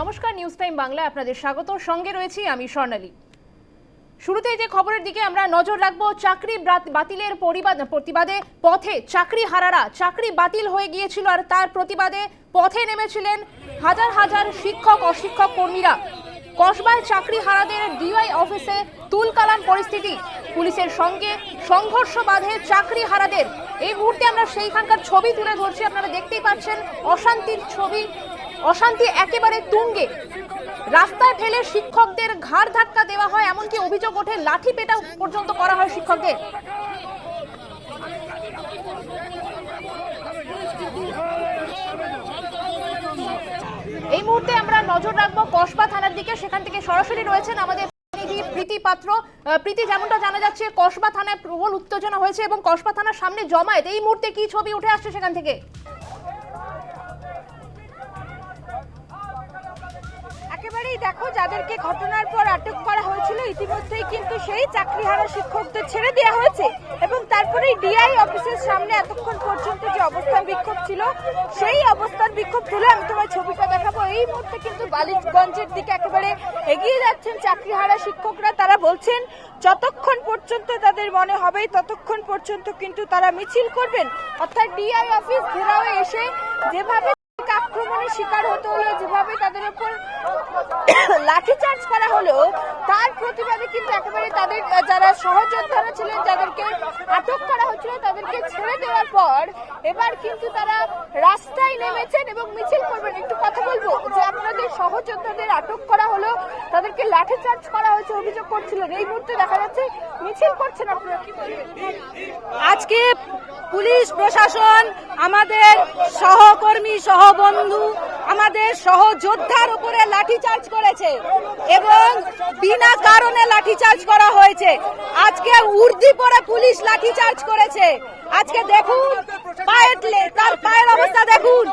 নমস্কার news time বাংলায় আপনাদের স্বাগত। সঙ্গে রয়েছি আমি স্বর্ণালী। শুরুতেই যে খবরের দিকে আমরা নজর রাখব, চাকরি বাতিলের প্রতিবাদে পথে চাকরি হারারা, চাকরি বাতিল হয়ে গিয়েছিল আর তার প্রতিবাদে পথে নেমেছিলেন হাজার হাজার শিক্ষক, অশিক্ষক কর্মীরা। কসবায় চাকরি হারাদের ডিআই অফিসে তুলকালাম পরিস্থিতি। পুলিশের সঙ্গে সংঘর্ষ বাধে চাকরি হারাদের। এই মুহূর্তে আমরা সেইখানকার ছবি তুলে ধরছি। আপনারা দেখতেই পাচ্ছেন অশান্তির ছবি। অশান্তি একেবারে তুঙ্গে। রাস্তায় ফেলে শিক্ষকদের ঘাড় ধাক্কা দেওয়া হয়, এমনকি অভিযোগ ওঠে লাঠি পেটা পর্যন্ত করা হয় শিক্ষকদের। এই মুহূর্তে আমরা নজর রাখব কসবা থানার দিকে। সেখান থেকে সরাসরি রয়েছেন আমাদের প্রতিনিধি প্রীতি পাত্র। প্রীতি, যেমনটা জানা যাচ্ছে, কসবা থানায় প্রবল উত্তেজনা হয়েছে এবং কসবা থানার সামনে জমায়েত। এই মুহূর্তে কি ছবি উঠে আসছে সেখান থেকে? একেবারেই দেখো, যাদেরকে ঘটনার পর আটক করা হয়েছিল, ইতিমধ্যেই কিন্তু সেই চাকরিহারা শিক্ষকদের ছেড়ে দেওয়া হয়েছে এবং তারপরেই ডিআই অফিসের সামনে এতক্ষণ পর্যন্ত যে অবস্থান বিক্ষোভ ছিল, সেই অবস্থান বিক্ষোভ তুলে আমি তোমার ছবিটা দেখাবো। এই মুহূর্তে কিন্তু বালিগঞ্জের দিকে একেবারে এগিয়ে যাচ্ছেন চাকরিহারা শিক্ষকরা। তারা বলছেন, যতক্ষণ পর্যন্ত তাদের মনে হবে, ততক্ষণ পর্যন্ত কিন্তু তারা মিছিল করবেন। অর্থাৎ ডিআই অফিস ঘেরাও এসে যেভাবে আক্রমণের শিকার হতে হলো। যেভাবে তাদের উপর লাঠিচার্জ করা হলো তার প্রতিবাদে কিন্তু একেবারে তাদের যারা সহযোদ্ধারা ছিলেন, যাদেরকে আটক করা হচ্ছিল, তাদেরকে ছেড়ে দেওয়ার পর এবার কিন্তু তারা রাস্তায় নেমেছেন এবং মিছিল করবেন। একটু কথা বলব যে আপনাদের সহযোদ্ধাদের আটক করা হলো, তাদেরকে লাঠিচার্জ করা হয়েছে অভিযোগ করছিলেন। এই মুহূর্তে দেখা যাচ্ছে মিছিল করছেন আপনারা। কি আজকে পুলিশ প্রশাসন আমাদের সহকর্মী, সহবন্ধু, আমাদের সহযোদ্ধার উপরে লাঠিচার্জ করেছে এবং বিনা কারণে লাঠিচার্জ করা হয়েছে। আজকে উর্দি পরে পুলিশ লাঠিচার্জ করেছে। আজকে দেখুন পায়েটলে তার পায়ের অবস্থা দেখুন।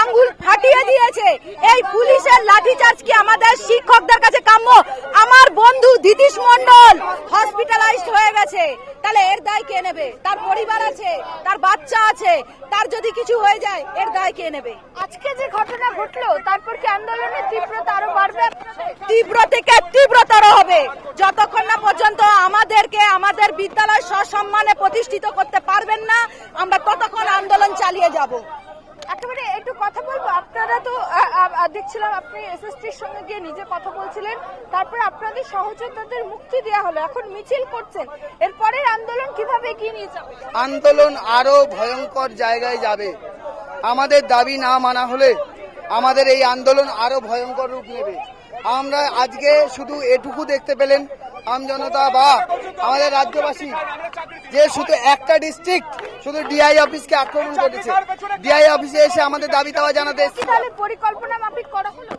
আঙ্গুল ফাটিয়ে দিয়েছে। এই পুলিশের লাঠিচার্জ কি আমাদের শিক্ষকদের কাছে কাম্য? আমার বন্ধু দিতিশ মন্ডল হসপিটালাইজড হয়ে গেছে। তাহলে এর দায় কে নেবে? তার পরিবার আছে তার বাচ্চা আছে তার যদি কিছু হয়ে যায় এর দায় কে নেবে? আজকে যে ঘটনা ঘটলো তারপর কি আন্দোলনের তীব্রতা আরও বাড়বে? তীব্র থেকে তীব্রতর হবে? যতক্ষণ না পর্যন্ত আমাদেরকে আমাদের বিদ্যালয় সসম্মানে প্রতিষ্ঠিত করতে পারবেন না আমরা ততক্ষণ আন্দোলন চালিয়ে যাব। একেবারে আপনারা তো দেখছিলাম আপনি এসএসটির সঙ্গে গিয়ে নিজে কথা বলছিলেন, তারপরে আপনাদের সহযোদ্ধাদের মুক্তি দেওয়া হলো, এখন মিছিল করছেন এরপরের আন্দোলন কীভাবে এগিয়ে নিয়ে যাবে? আন্দোলন আরও ভয়ঙ্কর জায়গায় যাবে। আমাদের দাবি না মানা হলে আমাদের এই আন্দোলন আরও ভয়ঙ্কর রূপ নেবে। আমরা আজকে শুধু এটুকু দেখতে পেলেন আমজনতা বা আমাদের রাজ্যবাসী যে শুধু একটা ডিস্ট্রিক্ট শুধু ডিআই অফিসকে আক্রমণ করেছে। ডিআই অফিসে এসে আমাদের দাবি দাওয়া জানাতে এসেছে। পরিকল্পনা মাফিক করা হলো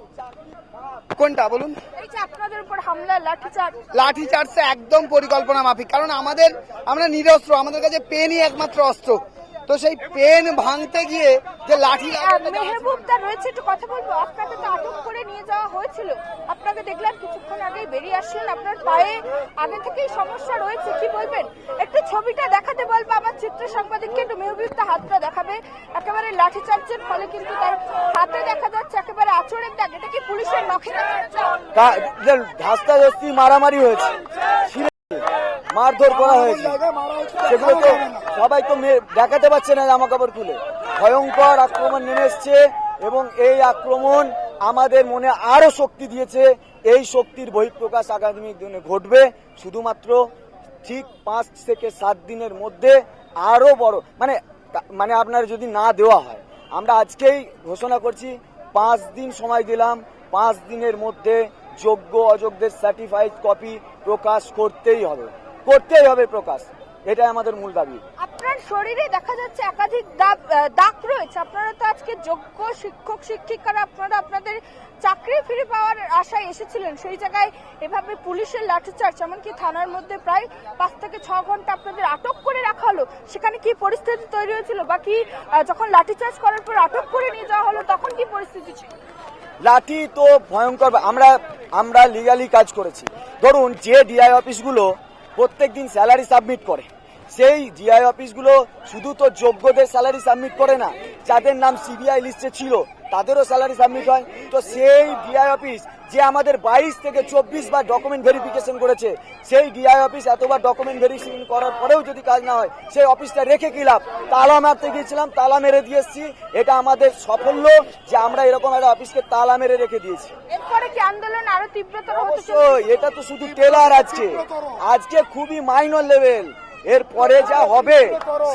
কোনটা বলুন? লাঠি চার্জটা একদম পরিকল্পনা মাফিক। কারণ আমাদের আমরা নিরস্ত্র আমাদের কাছে পেনই একমাত্র অস্ত্র। তো সেই পেন ভাঙতে গিয়ে যে লাঠি মেহবুবদা রয়েছে একটু কথা বলব। আপনাকে তো আটক করে নিয়ে যাওয়া হয়েছিল। আপনাকে দেখলাম কিছুক্ষণ আগে বেরিয়ে আসলেন আপনার পায়ে। আগে থেকেই সমস্যা রয়েছে কি বলবেন? একটু ছবিটা দেখাতে বলব আমার চিত্র সাংবাদিককে একটু মেহবুবদা হাতটা দেখাবে। একেবারে লাঠিচার্জের ফলে কিন্তু তার হাতে দেখা যাচ্ছে একেবারে আচরের দাগ। এটা কি পুলিশের নখে? ধাস্তাধস্তি মারামারি হয়েছে। মারধর করা হয়েছে। সেগুলো তো সবাই তো দেখাতে পারছে না জামা কাপড় খুলে ভয়ঙ্কর আক্রমণ নেমে এসছে এবং এই আক্রমণ আমাদের মনে আরও শক্তি দিয়েছে। এই শক্তির বহিঃপ্রকাশ আগামী দিনে ঘটবে। শুধুমাত্র ঠিক পাঁচ থেকে সাত দিনের মধ্যে আরও বড় মানে মানে আপনার যদি না দেওয়া হয়, আমরা আজকেই ঘোষণা করছি, পাঁচ দিন সময় দিলাম। পাঁচ দিনের মধ্যে যোগ্য অযোগ্যদের সার্টিফাইড কপি প্রকাশ করতেই হবে। করতেই হবে প্রকাশ। এটাই আমাদের মূল দাবি। আপনার শরীরে দেখা যাচ্ছে একাধিক দাগ রয়েছে। আপনারা তো আজকে যোগ্য শিক্ষক শিক্ষিকারা আপনারা আপনাদের চাকরি ফিরে পাওয়ার আশায় এসেছিলেন। সেই জায়গায় এভাবে পুলিশের লাঠিচার্জ এমনকি থানার মধ্যে প্রায় পাঁচ থেকে ছ ঘণ্টা আপনাদের আটক করে রাখা হলো। সেখানে কি পরিস্থিতি তৈরি হয়েছিল বাকি যখন লাঠিচার্জ করার পর আটক করে নিয়ে যাওয়া হলো তখন কি পরিস্থিতি ছিল? লাঠি তো ভয়ঙ্কর আমরা আমরা লিগালি কাজ করেছি। ধরুন যে ডিআই অফিসগুলো প্রত্যেক দিন স্যালারি সাবমিট করে। সেই জিআই অফিসগুলো শুধু তো যোগ্যদের স্যালারি সাবমিট করে না, যাদের নাম সিবিআই লিস্টে ছিল, তাদেরও স্যালারি সাবমিট হয়। তো সেই ডিআই অফিস যে আমাদের বাইশ থেকে চব্বিশ বার ডকুমেন্ট ভেরিফিকেশন করেছে সেই ডিআই অফিস এতবার ডকুমেন্ট ভেরিফিকেশন করার পরেও যদি কাজ না হয় সেই অফিসটা রেখে কি লাভ? তালা মারতে গিয়েছিলাম তালা মেরে দিয়ে এসেছি। এটা আমাদের সাফল্য যে আমরা এরকম একটা অফিসকে তালা মেরে রেখে দিয়েছি। আন্দোলন আরও তীব্রতর অবশ্যই এটা তো শুধু টেলার আজকে। আজকে খুবই মাইনর লেভেল এর পরে যা হবে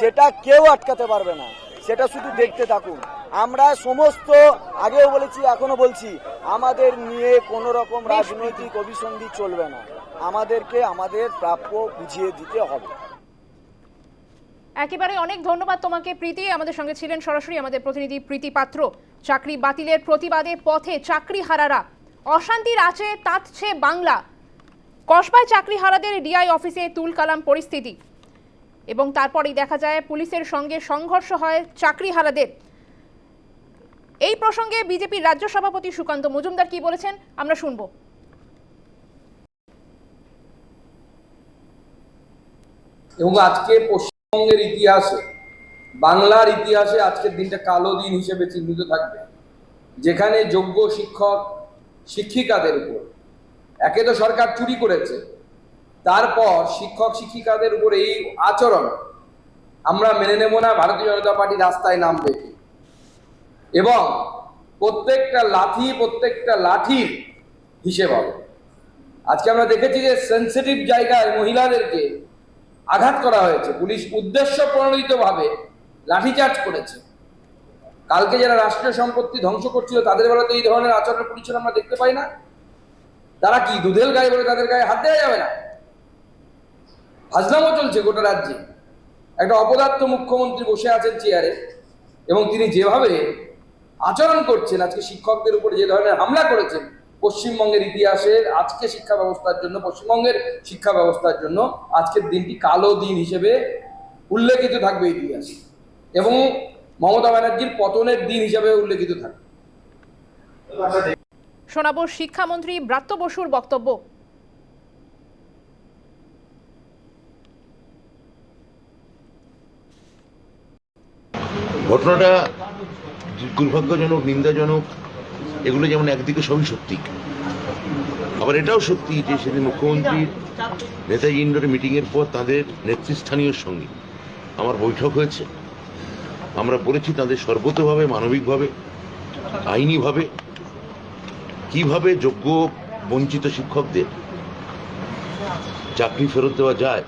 সেটা কেউ আটকাতে পারবে না। সেটা শুধু দেখতে থাকুন। আমরা সমস্ত আগেও বলেছি এখনও বলছি আমাদের নিয়ে কোন রকম রাজনৈতিক অভিসন্ধি চলবে না। আমাদেরকে আমাদের প্রাপ্য বুঝিয়ে দিতে হবে। একেবারে অনেক ধন্যবাদ তোমাকে প্রীতি। আমাদের সঙ্গে ছিলেন সরাসরি আমাদের প্রতিনিধি প্রীতি পাত্র। চাকরি বাতিলের প্রতিবাদে পথে চাকরি হারারা অশান্তির আছে তাঁতছে বাংলা। কসবায় চাকরি হারাদের ডিআই অফিসে তুল কালাম পরিস্থিতি। এবং তারপরেই দেখা যায় পুলিশের সঙ্গে সংঘর্ষ হয় চাকরি হারাদের এই প্রসঙ্গে বিজেপির রাজ্য সভাপতি সুকান্ত মজুমদার কি বলেছেন, আমরা শুনব। এবং আজকে পশ্চিমবঙ্গের ইতিহাসে, বাংলার ইতিহাসে আজকের দিনটা কালো দিন হিসেবে চিহ্নিত থাকবে। যেখানে যোগ্য শিক্ষক, শিক্ষিকাদের উপর, একে তো সরকার চুরি করেছে, তারপর শিক্ষক, শিক্ষিকাদের উপর এই আচরণ, আমরা মেনে নেব না, ভারতীয় জনতা পার্টি রাস্তায় নামবে এবং প্রত্যেকটা লাঠি প্রত্যেকটা লাঠির হিসেব হবে। আজকে আমরা দেখেছি যে সেন্সিটিভ জায়গায় মহিলাদেরকে আঘাত করা হয়েছে। পুলিশ উদ্দেশ্য প্রণোদিতভাবে লাঠিচার্জ করেছে। কালকে যারা রাষ্ট্রীয় সম্পত্তি ধ্বংস করছিল, তাদের বেলাতে এই ধরনের আচরণ পুলিশের আমরা দেখতে পাই না। তারা কি দুধেল গায়ে বলে তাদের গায়ে হাত দেওয়া যাবে না? হাজলামও চলছে গোটা রাজ্যে। একটা অপদার্থ মুখ্যমন্ত্রী বসে আছেন চেয়ারে এবং তিনি যেভাবে আচরণ করছেন। আজকে শিক্ষকদের উপর যে ধরনের হামলা করেছেন পশ্চিমবঙ্গের ইতিহাসের আজকে শিক্ষা ব্যবস্থার জন্য পশ্চিমবঙ্গের শিক্ষা ব্যবস্থার জন্য আজকের দিনটি কালো দিন হিসেবে উল্লেখিত থাকবে ইতিহাসে। এবং মমতা ব্যানার্জির পতনের দিন হিসেবে উল্লেখিত থাকবে। শোনাবো শিক্ষামন্ত্রী ব্রাত্য বসুর বক্তব্য। ঘটনাটা দুর্ভাগ্যজনক, নিন্দাজনক, এগুলো যেমন একদিকে সবই সত্যি। আবার এটাও সত্যি যে সেদিন মুখ্যমন্ত্রীর নেতাজি ইন্ডোরে মিটিংয়ের পর তাদের নেতৃস্থানীয় সঙ্গে আমার বৈঠক হয়েছে। আমরা বলেছি তাদের সর্বতভাবে, মানবিকভাবে, আইনিভাবে, কীভাবে যোগ্য, বঞ্চিত শিক্ষকদের চাকরি ফেরত দেওয়া যায়,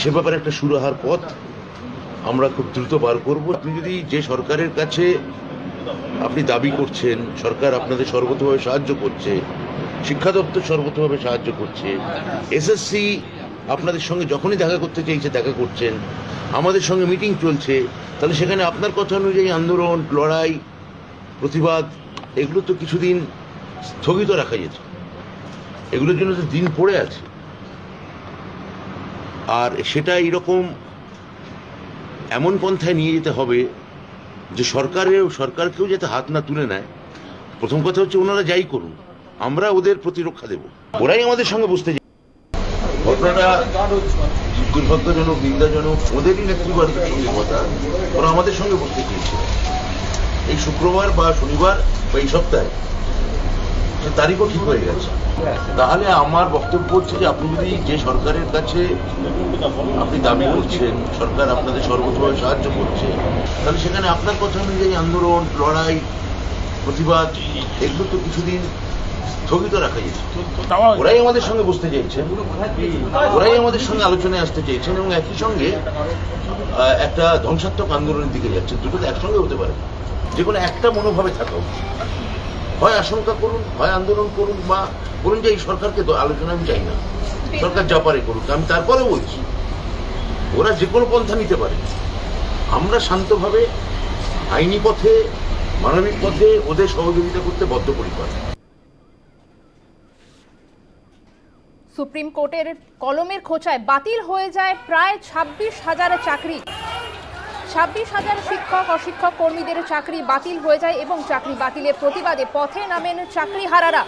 সে ব্যাপারে একটা সুরাহার পথ আমরা খুব দ্রুত বার করব। আপনি যদি যে সরকারের কাছে আপনি দাবি করছেন, সরকার আপনাদের সর্বতভাবে সাহায্য করছে, শিক্ষা দপ্তর সর্বতভাবে সাহায্য করছে এসএসসি আপনাদের সঙ্গে যখনই দেখা করতে চাইছে, দেখা করছেন, আমাদের সঙ্গে মিটিং চলছে, তাহলে সেখানে আপনার কথা অনুযায়ী আন্দোলন, লড়াই, প্রতিবাদ, এগুলো তো কিছুদিন স্থগিত রাখা যেত। এগুলোর জন্য তো দিন পড়ে আছে। আর সেটা এইরকম এমন পন্থায় নিয়ে যেতে হবে যে সরকারের সরকারকেও যাতে হাত না তুলে নেয়। প্রথম কথা হচ্ছে ওনারা যাই করুন, আমরা ওদের প্রতিরক্ষা দেব। ওরাই আমাদের সঙ্গে চায়। ঘটনাটা দুর্ভাগ্যজনক, নিন্দাজনক, ওদেরই নেতৃবর্গের সঙ্গে কথা ওরা আমাদের সঙ্গে বসতে চেয়েছিল। এই শুক্রবার বা শনিবার বা এই সপ্তাহে তারিখও ঠিক হয়ে গেছে। তাহলে আমার বক্তব্য হচ্ছে যে আপনি যদি যে সরকারের কাছে আপনি দাবি করছেন, সরকার আপনাদের সর্বতভাবে সাহায্য করছে, তাহলে সেখানে আপনার কথা অনুযায়ী আন্দোলন, লড়াই, প্রতিবাদ, এগুলো তো কিছুদিন স্থগিত রাখা যেত। ওরাই আমাদের সঙ্গে বসতে চাইছেন, ওরাই আমাদের সঙ্গে আলোচনায় আসতে চাইছেন এবং একই সঙ্গে একটা ধ্বংসাত্মক আন্দোলনের দিকে যাচ্ছে। দুটো তো একসঙ্গে হতে পারে যে কোনো একটা মনোভাবে থাকা উচিত হয় আশঙ্কা করুন হয় আন্দোলন করুন বা বলুন যে এই সরকারকে আলোচনা আমি চাই না। সরকার যা পারে করুক, আমি তারপরেও বলছি, ওরা যে কোনো পন্থা নিতে পারে। আমরা শান্তভাবে আইনি পথে, মানবিক পথে ওদের সহযোগিতা করতে বদ্ধপরিকর। সুপ্রিম কোর্টের কলমের খোঁচায় বাতিল হয়ে যায় প্রায় ছাব্বিশ হাজার চাকরি। ছাব্বিশ হাজার শিক্ষক, অশিক্ষক কর্মীদের চাকরি বাতিল হয়ে যায় এবং চাকরি বাতিলের প্রতিবাদে পথে নামেন চাকরি হারারা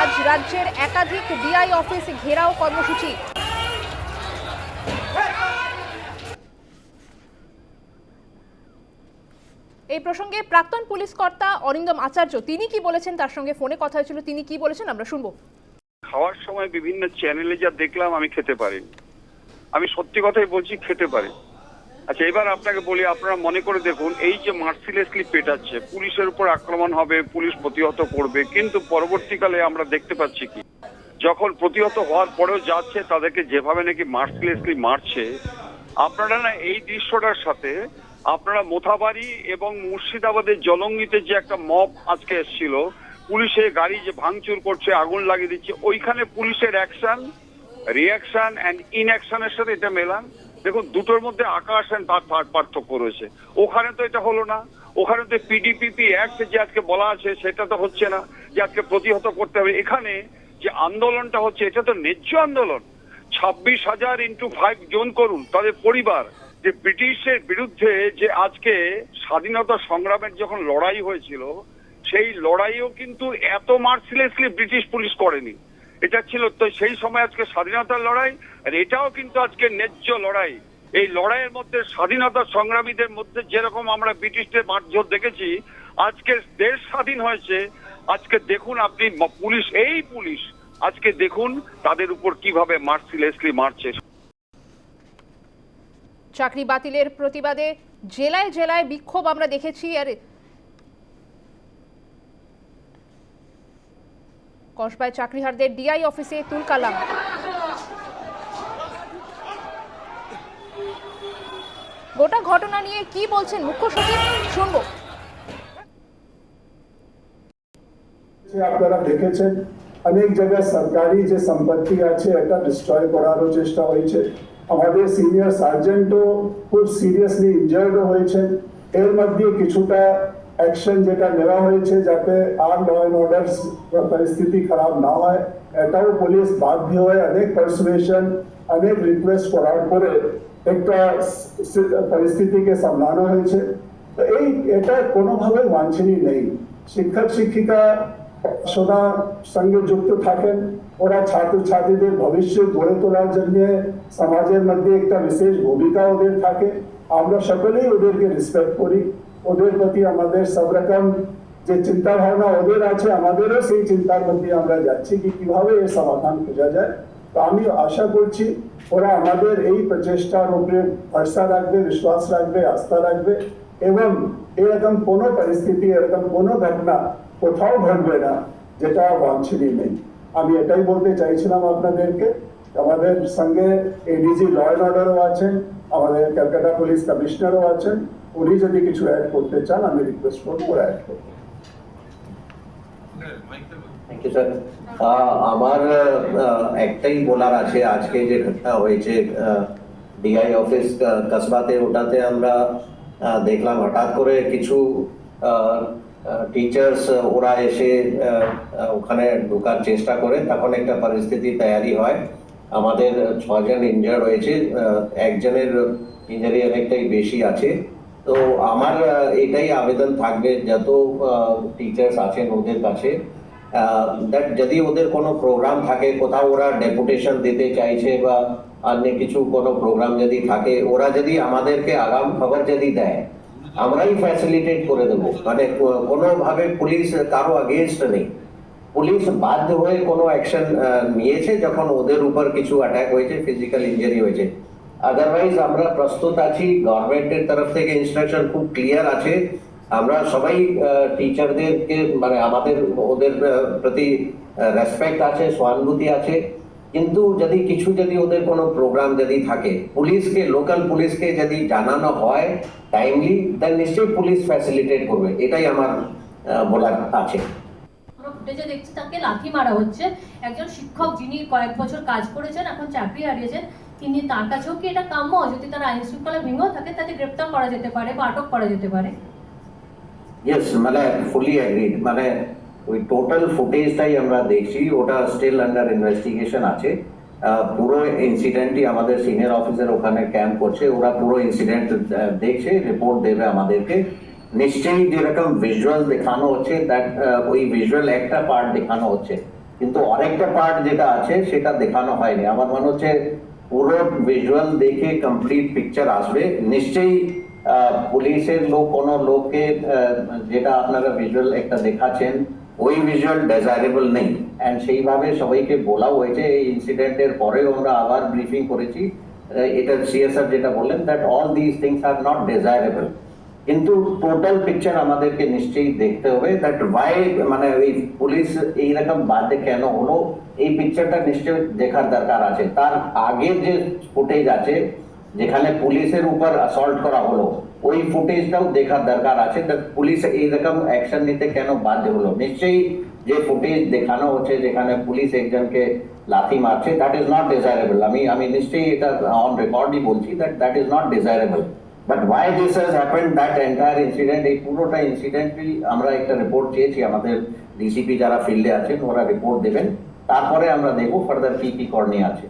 আজ রাজ্যের একাধিক ডিআই অফিস ঘেরাও কর্মসূচি। এই প্রসঙ্গে প্রাক্তন পুলিশ কর্তা অরিন্দম আচার্য, তিনি কি বলেছেন? তার সঙ্গে ফোনে কথা হয়েছিল, তিনি কি বলেছেন? আমরা শুনব। খাওয়ার সময় বিভিন্ন চ্যানেলে যা দেখলাম, আমি খেতে পারি আমি সত্যি কথাই বলছি, খেতে পারি আচ্ছা এবার আপনাকে বলি, আপনারা মনে করে দেখুন, এই যে মার্সিলেসলি পেটাচ্ছে, পুলিশের উপর আক্রমণ হবে, পুলিশ প্রতিহত করবে, কিন্তু পরবর্তীকালে আমরা দেখতে পাচ্ছি কি, যখন প্রতিহত হওয়ার পরেও যাচ্ছে, তাদেরকে যেভাবে নাকি মার্সিলেসলি মারছে, আপনারা না এই দৃশ্যটার সাথে আপনারা মোথাবাড়ি এবং মুর্শিদাবাদের জলঙ্গিতে যে একটা মব আজকে এসেছিল পুলিশের গাড়ি যে ভাঙচুর করছে, আগুন লাগিয়ে দিচ্ছে, ওইখানে পুলিশের অ্যাকশন রিয়াকশন অ্যান্ড ইনঅ্যাকশনের সাথে এটা মেলান। দেখুন, দুটোর মধ্যে আকাশ অ্যান্ড তার পার্থক্য রয়েছে। ওখানে তো এটা হলো না। ওখানে তো পিডিপিপি অ্যাক্ট যে আজকে বলা আছে, সেটা তো হচ্ছে না, যে আজকে প্রতিহত করতে হবে। এখানে যে আন্দোলনটা হচ্ছে, এটা তো ন্যায্য আন্দোলন। ছাব্বিশ হাজার ইন্টু ফাইভ জোন করুন, তাদের পরিবার। যে ব্রিটিশের বিরুদ্ধে যে আজকে স্বাধীনতা সংগ্রামের যখন লড়াই হয়েছিল, সেই লড়াইও কিন্তু এত মার্সিলেসলি ব্রিটিশ পুলিশ করেনি। এটা ছিল, তো সেই সময় আজকে স্বাধীনতার লড়াই, আর এটাও কিন্তু আজকে ন্যায্য লড়াই। এই লড়াইয়ের মধ্যে স্বাধীনতা সংগ্রামীদের মধ্যে যেরকম আমরা ব্রিটিশদের মারঝোর দেখেছি, আজকে দেশ স্বাধীন হয়েছে। আজকে দেখুন আপনি, পুলিশ, এই পুলিশ আজকে দেখুন তাদের উপর কীভাবে মার্সিলেসলি মারছে। চাকরি বাতিলের প্রতিবাদে জেলায় জেলায় বিক্ষোভ আমরা দেখেছি আর কসবায় চাকরিহারদের ডিআই অফিসে তুলকালাম গোটা ঘটনা নিয়ে কি বলছেন মুখ্য সচিব? শুনব। আপনারা দেখেছেন, অনেক জায়গায় সরকারি যে সম্পত্তি আছে, এটা ডিস্ট্রয় করারও চেষ্টা হয়েছে। আমাদের সিনিয়র সার্জেন্টও খুব সিরিয়াসলি ইনজার্ডও হয়েছেন। এর মধ্যে কিছুটা অ্যাকশন যেটা নেওয়া হয়েছে যাতে আর ল অ্যান্ড অর্ডার পরিস্থিতি খারাপ না হয়, এটাও পুলিশ বাধ্য হয়ে অনেক পারসুয়েশন অনেক রিকোয়েস্ট করার পরে একটা পরিস্থিতিকে সামলানো হয়েছে। তো এই, এটা কোনোভাবে বাঞ্ছনীয় নেই। শিক্ষক, শিক্ষিকা পড়াশোনার সঙ্গে যুক্ত থাকেন। ওরা ছাত্রছাত্রীদের ভবিষ্যৎ গড়ে তোলার জন্য সমাজের মধ্যে একটা বিশেষ ভূমিকা ওদের থাকে। আমরা সকলেই ওদেরকে রেসপেক্ট করি। ওদের প্রতি আমাদের সব রকম যে চিন্তা ভাবনা ওদের আছে, আমাদেরও সেই চিন্তার মধ্যে আমরা যাচ্ছি কি কীভাবে এর সমাধান খোঁজা যায়। তো আমি আশা করছি ওরা আমাদের এই প্রচেষ্টার উপরে ভরসা রাখবে, বিশ্বাস রাখবে, আস্থা রাখবে এবং এরকম কোনো পরিস্থিতি, এরকম কোনো ঘটনা কোথাও ঘটবে না, যেটা বাঞ্ছনীয় নেই। আমি এটাই বলতে চাইছিলাম আপনাদেরকে। আমাদের সঙ্গে এডিজি ল অ্যান্ড অর্ডারও আছেন, আমাদের ক্যালকাটা পুলিশ কমিশনারও আছেন। উনি যদি কিছু অ্যাড করতে চান, আমি রিকোয়েস্ট করব ওরা অ্যাড করব। আমার একটাই বলার আছে, আজকে যে ঘটনা হয়েছে ডিআই অফিস কসবাতে, ওটাতে আমরা দেখলাম, হঠাৎ করে কিছু টিচার্স ওরা এসে ওখানে ঢোকার চেষ্টা করে। তখন একটা পরিস্থিতি তৈরি হয়। আমাদের ছজন ইনজার্ড হয়েছে একজনের ইঞ্জারি অনেকটাই বেশি আছে। তো আমার এটাই আবেদন থাকবে, যত টিচার্স আছেন ওদের কাছে। দ্যাট যদি ওদের কোনো প্রোগ্রাম থাকে, কোথাও ওরা ডেপুটেশন দিতে চাইছে বা অন্য কিছু কোনো প্রোগ্রাম যদি থাকে, ওরা যদি আমাদেরকে আগাম খবর যদি দেয় আমরাই ফ্যাসিলিটেট করে দেবো। মানে কোনোভাবে পুলিশ কারও আগেনস্ট নেই। পুলিশ বাধ্য হয়ে কোনো অ্যাকশন নিয়েছে যখন ওদের উপর কিছু অ্যাটাক হয়েছে ফিজিক্যাল ইঞ্জারি হয়েছে। আদারওয়াইজ আমরা প্রস্তুত আছি গভর্নমেন্টের তরফ থেকে ইনস্ট্রাকশন খুব ক্লিয়ার আছে। আমরা সবাই টিচারদেরকে মানে আমাদের, ওদের প্রতি রেসপেক্ট আছে, সহানুভূতি আছে। কিন্তু যদি কিছু যদি ওদের কোনো প্রোগ্রাম যদি থাকে পুলিশকে লোকাল পুলিশকে যদি জানানো হয় টাইমলি দেন নিশ্চয়ই পুলিশ ফ্যাসিলিটেট করবে। এটাই আমার বলার আছে। ফুটেজে দেখছি তাকে লাথি মারা হচ্ছে। একজন শিক্ষক যিনি কয়েক বছর কাজ করেছেন এখন চাকরি হারিয়েছেন তিনি তার কাছেও কি এটা কাম্য? যদি তার আইন শৃঙ্খলা ভেঙেও থাকে তাকে গ্রেপ্তার করা যেতে পারে বা আটক করা যেতে পারে। ইয়েস মানে ফুলি অ্যাগ্রিড মানে ওই টোটাল ফুটেজটাই আমরা দেখছি, ওটা স্টিল আন্ডার ইনভেস্টিগেশন আছে। পুরো ইনসিডেন্টই আমাদের সিনিয়র অফিসার ওখানে ক্যাম্প করছে, ওরা পুরো ইনসিডেন্ট দেখছে রিপোর্ট দেবে আমাদেরকে। নিশ্চয়ই যেরকম ভিজুয়াল দেখানো হচ্ছে দ্যাট ওই ভিজুয়াল একটা পার্ট দেখানো হচ্ছে। কিন্তু আরেকটা পার্ট যেটা আছে, সেটা দেখানো হয়নি। আমার মনে হচ্ছে পুরো ভিজুয়াল দেখে কমপ্লিট পিকচার আসবে। নিশ্চয়ই পুলিশের লোক, কোনো লোককে যেটা আপনারা ভিজুয়াল একটা দেখাচ্ছেন ওই ভিজুয়াল ডেজারেবল নেই। অ্যান্ড সেইভাবে সবাইকে বলাও হয়েছে, এই ইনসিডেন্টের পরেও আমরা আবার ব্রিফিং করেছি। এটা সিএসআর যেটা বললেন that all this things are not desirable কিন্তু টোটাল পিকচার আমাদেরকে নিশ্চয়ই দেখতে হবে দ্যাট ওয়াই মানে ওই পুলিশ এইরকম বাদে কেন হলো, এই পিকচারটা নিশ্চয়ই দেখার দরকার আছে। তার আগের যে ফুটেজ আছে, যেখানে পুলিশের উপর অ্যাসল্ট করা হলো ওই ফুটেজটাও দেখার দরকার আছে। পুলিশ এইরকম অ্যাকশন নিতে কেন বাধ্য হলো? নিশ্চয়ই যে ফুটেজ দেখানো হচ্ছে যেখানে পুলিশ একজনকে লাথি মারছে দ্যাট ইজ নট ডিজায়ারেবল আমি আমি নিশ্চয়ই এটা অন রেকর্ডই বলছি that that is not desirable but why this has happened that entire incident এই পুরোটা ইনসিডেন্টই আমরা একটা রিপোর্ট চেয়েছি। আমাদের ডিসিপি যারা ফিল্ডে আছেন, ওরা রিপোর্ট দেবেন। তারপরে আমরা দেখব ফার্দার কি কি করণীয় আছে।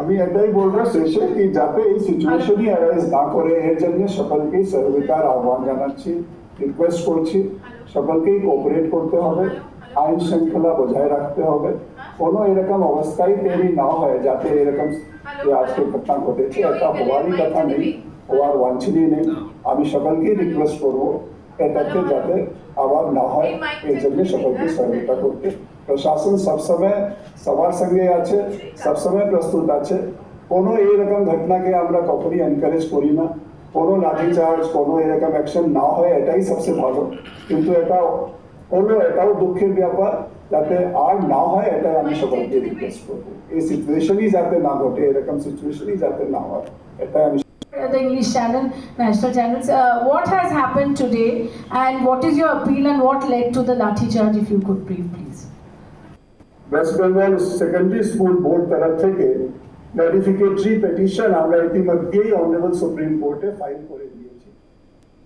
আমি এটাই বলব শেষে কি যাতে এই সিচুয়েশনই অ্যারাইজ না করে এর জন্য সকলকে সর্বিকার আহ্বান জানাচ্ছি রিকোয়েস্ট করছি সকলকেই কোঅপারেট করতে হবে আইন শৃঙ্খলা বজায় রাখতে হবে কোনো এরকম অবস্থায় তৈরি না হয় যাতে এরকম যে আজকে ঘটনা ঘটেছে এটা হওয়ারই কথা নেই হওয়ার ওয়াঞ্ছনীয় নেই আমি সকলকেই রিকোয়েস্ট করব এটাতে যাতে আবার না হয় এর জন্য সকলকে সহযোগিতা করতে প্রশাসন সবসময় সবার সঙ্গে আছে সবসময় প্রস্তুত আছে কোনো এইরকম ঘটনাকে আমরা কখনই এনকারেজ করি না কোনো লাঠিচার্জ কোনো এরকম অ্যাকশন না হয় এটাই সবচেয়ে ভালো কিন্তু এটা হলো এটাও দুঃখের ব্যাপার যাতে আর না হয় এটাই আমি সকলকে রিকোয়েস্ট করব এই সিচুয়েশনই যাতে না ঘটে এরকম সিচুয়েশনই যাতে না হয় এটাই আমি the English channel, national channels. Uh, what has happened today and what is your appeal and what led to the lathi charge if you could brief please? West Bengal secondary school board তরফ থেকে নোটিফিকেটরি petition আমরা ইতিমধ্যেই honourable supreme কোর্টে file করে দিয়েছি